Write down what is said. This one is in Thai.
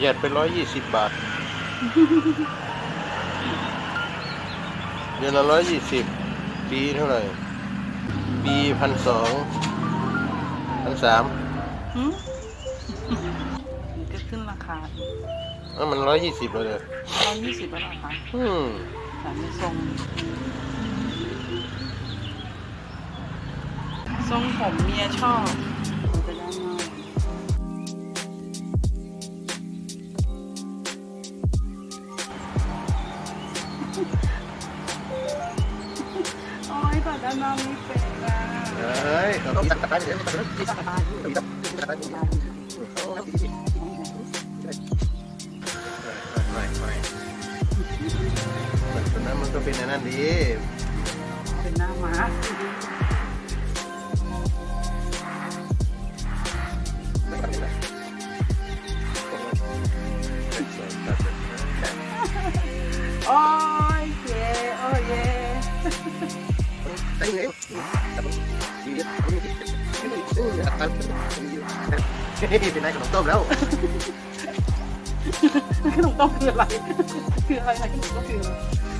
หยัดไปร้อยยี่สิบบาท เดือนละร้อยยี่สิบปีเท่าไหร่ ปีพันสองพันสามหืมมันก็ขึ้นราคาอีกแล้วมันร้อยยี่สิบเลยเนี่ยร้อยยี่สิบแล้วเหรอคะอืมแต่ไม่ทรงทรงผมเมียชอบ อ้ยแต่ด้านห เป็นนายขนมต้มแล้วขนมต้มคืออะไร คืออะไรขนมต้มคืออะไร